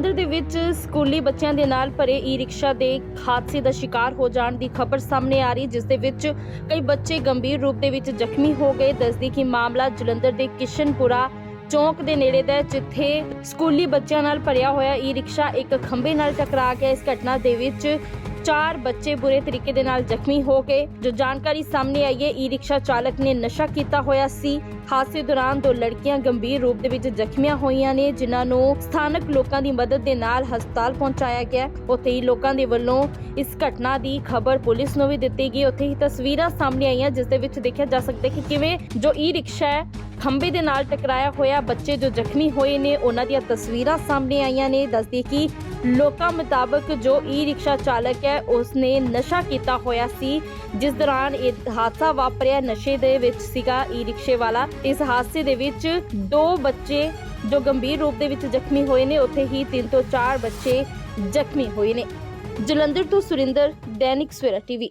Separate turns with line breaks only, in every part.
ਜਲੰਧਰ ਦੇ ਵਿੱਚ ਸਕੂਲੀ ਬੱਚਿਆਂ ਦੇ ਨਾਲ ਭਰੇ ਈ-ਰਿਕਸ਼ਾ ਦੇ ਹਾਦਸੇ ਦਾ ਸ਼ਿਕਾਰ ਹੋ ਜਾਣ ਦੀ ਖਬਰ ਸਾਹਮਣੇ ਆ ਰਹੀ ਜਿਸ ਦੇ ਵਿੱਚ ਕਈ ਬੱਚੇ ਗੰਭੀਰ ਰੂਪ ਦੇ ਵਿੱਚ ਜ਼ਖਮੀ ਹੋ ਗਏ। ਦੱਸਦੀ ਕਿ ਮਾਮਲਾ ਜਲੰਧਰ ਦੇ ਕਿਸ਼ਨਪੁਰਾ ਚੌਂਕ ਦੇ ਨੇੜੇ ਦਾ ਹੈ, ਜਿੱਥੇ ਸਕੂਲੀ ਬੱਚਿਆਂ ਨਾਲ ਭਰਿਆ ਹੋਇਆ ਈ-ਰਿਕਸ਼ਾ ਇੱਕ ਖੰਭੇ ਨਾਲ ਟਕਰਾ ਗਿਆ। ਇਸ ਘਟਨਾ ਦੇ ਵਿੱਚ ਚਾਰ ਬੱਚੇ ਬੁਰੇ ਤਰੀਕੇ ਦੇ ਨਾਲ ਜ਼ਖਮੀ ਹੋ ਗਏ। ਜੋ ਜਾਣਕਾਰੀ ਸਾਹਮਣੇ ਆਈ ਹੈ, ਈ-ਰਿਕਸ਼ਾ ਚਾਲਕ ਨੇ ਨਸ਼ਾ ਕੀਤਾ ਹੋਇਆ ਸੀ। ਹਾਦਸੇ ਦੌਰਾਨ ਦੋ ਲੜਕੀਆਂ ਗੰਭੀਰ ਰੂਪ ਦੇ ਵਿੱਚ ਜ਼ਖਮੀਆਂ ਹੋਈਆਂ ਨੇ, ਜਿਨ੍ਹਾਂ ਨੂੰ ਸਥਾਨਕ ਲੋਕਾਂ ਦੀ ਮਦਦ ਦੇ ਨਾਲ ਹਸਪਤਾਲ ਪਹੁੰਚਾਇਆ ਗਿਆ। ਉੱਥੇ ਹੀ ਲੋਕਾਂ ਦੇ ਵੱਲੋਂ ਇਸ ਘਟਨਾ ਦੀ ਖਬਰ ਪੁਲਿਸ ਨੂੰ ਵੀ ਦਿੱਤੀ ਗਈ। ਉੱਥੇ ਹੀ ਤਸਵੀਰਾਂ ਸਾਹਮਣੇ ਆਈਆਂ, ਜਿਸ ਦੇ ਵਿੱਚ ਦੇਖਿਆ ਜਾ ਸਕਦਾ ਕਿ ਕਿਵੇਂ ਜੋ ਈ-ਰਿਕਸ਼ਾ ਹੈ, ਖੰਭੇ ਦੇ ਨਾਲ ਟਕਰਾਇਆ ਹੋਇਆ ਬੱਚੇ ਜੋ ਜ਼ਖਮੀ ਹੋਏ ਨੇ, ਉਹਨਾਂ ਦੀਆਂ ਤਸਵੀਰਾਂ ਸਾਹਮਣੇ ਆਈਆਂ ਨੇ। ਦੱਸਦੀ ਕਿ ਲੋਕਾਂ ਮੁਤਾਬਕ ਜੋ ਈ-ਰਿਕਸ਼ਾ ਚਾਲਕ ਹੈ ਉਸਨੇ ਨਸ਼ਾ ਕੀਤਾ ਹੋਇਆ ਸੀ, ਜਿਸ ਦੌਰਾਨ ਇਹ ਹਾਦਸਾ ਵਾਪਰਿਆ ਨਸ਼ੇ ਦੇ ਵਿੱਚ ਸੀਗਾ ਈ-ਰਿਕਸ਼ੇ ਵਾਲਾ। ਇਸ ਹਾਦਸੇ ਦੇ ਵਿੱਚ ਦੋ ਬੱਚੇ ਜੋ ਗੰਭੀਰ ਰੂਪ ਦੇ ਵਿੱਚ ਜ਼ਖਮੀ ਹੋਏ ਨੇ, ਉੱਥੇ ਹੀ 3 ਤੋਂ 4 ਬੱਚੇ ਜ਼ਖਮੀ ਹੋਏ ਨੇ। ਜਲੰਧਰ ਤੋਂ ਸੁਰਿੰਦਰ, ਦੈਨਿਕ ਸਵੇਰਾ ਟੀਵੀ।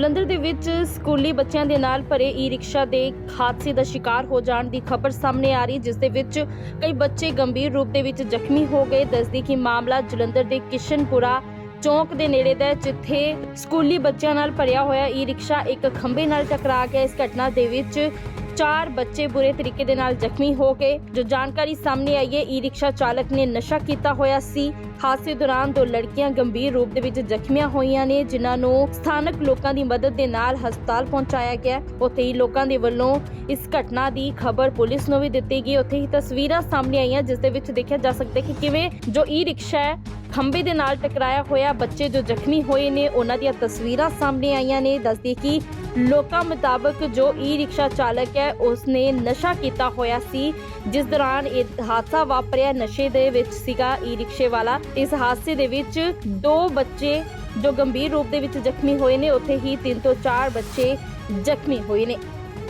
ਜਲੰਧਰ ਦੇ ਵਿੱਚ ਸਕੂਲੀ ਬੱਚਿਆਂ ਦੇ ਨਾਲ ਭਰੇ ਈ-ਰਿਕਸ਼ਾ ਦੇ ਹਾਦਸੇ ਦਾ ਸ਼ਿਕਾਰ ਹੋ ਜਾਣ ਦੀ ਖਬਰ ਸਾਹਮਣੇ ਆ ਰਹੀ ਜਿਸ ਦੇ ਵਿੱਚ ਕਈ ਬੱਚੇ ਗੰਭੀਰ ਰੂਪ ਦੇ ਵਿੱਚ ਜ਼ਖਮੀ ਹੋ ਗਏ। ਦੱਸਦੀ ਕਿ ਮਾਮਲਾ ਜਲੰਧਰ ਦੇ ਕਿਸ਼ਨਪੁਰਾ ਚੌਂਕ ਦੇ ਨੇੜੇ ਦਾ ਹੈ, ਜਿੱਥੇ ਸਕੂਲੀ ਬੱਚਿਆਂ ਨਾਲ ਭਰਿਆ ਹੋਇਆ ਈ-ਰਿਕਸ਼ਾ ਇੱਕ ਖੰਭੇ ਨਾਲ ਟਕਰਾ ਗਿਆ। ਇਸ ਘਟਨਾ ਦੇ ਵਿੱਚ ਚਾਰ ਬੱਚੇ ਬੁਰੇ ਤਰੀਕੇ ਦੇ ਨਾਲ ਜ਼ਖਮੀ ਹੋ ਗਏ। ਜੋ ਜਾਣਕਾਰੀ ਸਾਹਮਣੇ ਆਈ ਹੈ ਈ-ਰਿਕਸ਼ਾ ਚਾਲਕ ਨੇ ਨਸ਼ਾ ਕੀਤਾ ਹੋਇਆ ਸੀ। ਹਾਦਸੇ ਦੌਰਾਨ ਦੋ ਲੜਕੀਆਂ ਗੰਭੀਰ ਰੂਪ ਦੇ ਵਿੱਚ ਜ਼ਖਮੀਆਂ ਹੋਈਆਂ ਨੇ, ਜਿਨ੍ਹਾਂ ਨੂੰ ਸਥਾਨਕ ਲੋਕਾਂ ਦੀ ਮਦਦ ਦੇ ਨਾਲ ਹਸਪਤਾਲ ਪਹੁੰਚਾਇਆ ਗਿਆ। ਉੱਥੇ ਹੀ ਲੋਕਾਂ ਦੇ ਵੱਲੋਂ ਇਸ ਘਟਨਾ ਦੀ ਖਬਰ ਪੁਲਿਸ ਨੂੰ ਵੀ ਦਿੱਤੀ ਗਈ। ਉੱਥੇ ਹੀ ਤਸਵੀਰਾਂ ਸਾਹਮਣੇ ਆਈਆਂ, ਜਿਸ ਦੇ ਵਿੱਚ ਦੇਖਿਆ ਜਾ ਸਕਦਾ ਕਿ ਕਿਵੇਂ ਜੋ ਈ-ਰਿਕਸ਼ਾ ਹੈ, ਖੰਭੇ ਦੇ ਨਾਲ ਟਕਰਾਇਆ ਹੋਇਆ ਬੱਚੇ ਜੋ ਜ਼ਖਮੀ ਹੋਏ ਨੇ, ਉਹਨਾਂ ਦੀਆਂ ਤਸਵੀਰਾਂ ਸਾਹਮਣੇ ਆਈਆਂ ਨੇ। ਦੱਸਦੀ ਕਿ ਲੋਕਾਂ ਮੁਤਾਬਕ ਜੋ ਈ-ਰਿਕਸ਼ਾ ਚਾਲਕ ਹੈ, ਉਸਨੇ ਨਸ਼ਾ ਕੀਤਾ ਹੋਇਆ ਸੀ, ਜਿਸ ਦੌਰਾਨ ਇਹ ਹਾਦਸਾ ਵਾਪਰਿਆ। ਨਸ਼ੇ ਦੇ ਵਿੱਚ ਸੀਗਾ ਈ-ਰਿਕਸ਼ੇ ਵਾਲਾ। ਇਸ ਹਾਦਸੇ ਦੇ ਵਿੱਚ ਦੋ ਬੱਚੇ ਜੋ ਗੰਭੀਰ ਰੂਪ ਦੇ ਵਿੱਚ ਜ਼ਖਮੀ ਹੋਏ ਨੇ, ਉੱਥੇ ਹੀ 3 ਤੋਂ 4 ਬੱਚੇ ਜ਼ਖਮੀ ਹੋਏ ਨੇ।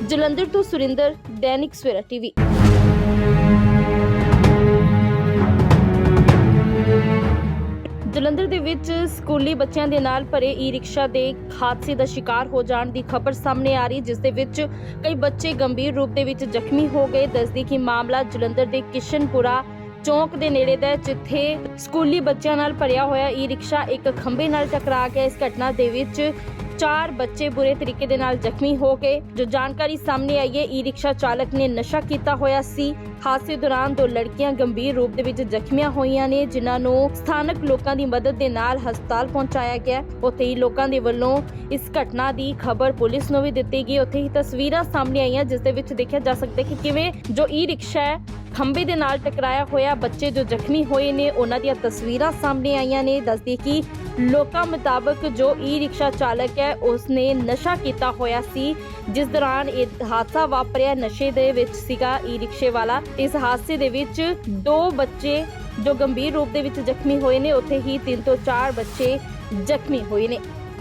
ਜਲੰਧਰ ਤੋਂ ਸੁਰਿੰਦਰ, ਦੈਨਿਕ ਸਵੇਰਾ ਟੀਵੀ। ਜਲੰਧਰ ਦੇ ਵਿੱਚ ਸਕੂਲੀ ਬੱਚਿਆਂ ਦੇ ਨਾਲ ਭਰੇ ਈ-ਰਿਕਸ਼ਾ ਦੇ ਹਾਦਸੇ ਦਾ ਸ਼ਿਕਾਰ ਹੋ ਜਾਣ ਦੀ ਖਬਰ ਸਾਹਮਣੇ ਆ ਰਹੀ, ਜਿਸ ਦੇ ਵਿੱਚ ਕਈ ਬੱਚੇ ਗੰਭੀਰ ਰੂਪ ਦੇ ਵਿੱਚ ਜ਼ਖਮੀ ਹੋ ਗਏ। ਦੱਸਦੀ ਕਿ ਮਾਮਲਾ ਜਲੰਧਰ ਦੇ ਕਿਸ਼ਨਪੁਰਾ ਚੌਂਕ ਦੇ ਨੇੜੇ ਦਾ ਹੈ, ਜਿੱਥੇ ਸਕੂਲੀ ਬੱਚਿਆਂ ਨਾਲ ਭਰਿਆ ਹੋਇਆ ਈ-ਰਿਕਸ਼ਾ ਇੱਕ ਖੰਭੇ ਨਾਲ ਟਕਰਾ ਗਿਆ ਇਸ ਘਟਨਾ ਦੇ ਵਿੱਚ ਚਾਰ ਬੱਚੇ ਬੁਰੇ ਤਰੀਕੇ ਦੇ ਨਾਲ ਜ਼ਖਮੀ ਹੋ ਗਏ। ਜੋ ਜਾਣਕਾਰੀ ਸਾਹਮਣੇ ਆਈ ਹੈ ਈ-ਰਿਕਸ਼ਾ ਚਾਲਕ ਨੇ ਨਸ਼ਾ ਕੀਤਾ ਹੋਇਆ ਸੀ। ਹਾਦਸੇ ਦੌਰਾਨ ਦੋ ਲੜਕੀਆਂ ਗੰਭੀਰ ਰੂਪ ਦੇ ਵਿੱਚ ਜ਼ਖਮੀਆਂ ਹੋਈਆਂ ਨੇ ਜਿਨ੍ਹਾਂ ਨੂੰ ਸਥਾਨਕ ਲੋਕਾਂ ਦੀ ਮਦਦ ਦੇ ਨਾਲ ਹਸਪਤਾਲ ਪਹੁੰਚਾਇਆ ਗਿਆ ਉੱਥੇ ਹੀ ਲੋਕਾਂ ਦੇ ਵੱਲੋਂ ਇਸ ਘਟਨਾ ਦੀ ਖਬਰ ਪੁਲਿਸ ਨੂੰ ਵੀ ਦਿੱਤੀ ਗਈ। ਉੱਥੇ ਹੀ ਤਸਵੀਰਾਂ ਸਾਹਮਣੇ ਆਈਆਂ ਜਿਸ ਦੇ ਵਿੱਚ ਦੇਖਿਆ ਜਾ ਸਕਦਾ ਹੈ ਕਿ ਕਿਵੇਂ ਜੋ ਈ-ਰਿਕਸ਼ਾ ਹੈ ਖੰਭੇ ਦੇ ਨਾਲ ਟਕਰਾਇਆ ਹੋਇਆ ਬੱਚੇ ਜੋ ਜ਼ਖਮੀ ਹੋਏ ਨੇ, ਉਹਨਾਂ ਦੀਆਂ ਤਸਵੀਰਾਂ ਸਾਹਮਣੇ ਆਈਆਂ ਨੇ। ਦੱਸਦੀ ਕਿ ਲੋਕਾਂ ਮੁਤਾਬਕ ਜੋ ਈ-ਰਿਕਸ਼ਾ ਚਾਲਕ ਹੈ, ਉਸਨੇ ਨਸ਼ਾ ਕੀਤਾ ਹੋਇਆ ਸੀ, ਜਿਸ ਦੌਰਾਨ ਇਹ ਹਾਦਸਾ ਵਾਪਰਿਆ। ਨਸ਼ੇ ਦੇ ਵਿੱਚ ਸੀਗਾ ਈ-ਰਿਕਸ਼ੇ ਵਾਲਾ। ਇਸ ਹਾਦਸੇ ਦੇ ਵਿੱਚ ਦੋ ਬੱਚੇ ਜੋ ਗੰਭੀਰ ਰੂਪ ਦੇ ਵਿੱਚ ਜ਼ਖਮੀ ਹੋਏ ਨੇ, ਉੱਥੇ ਹੀ 3 ਤੋਂ 4 ਬੱਚੇ ਜ਼ਖਮੀ ਹੋਏ ਨੇ।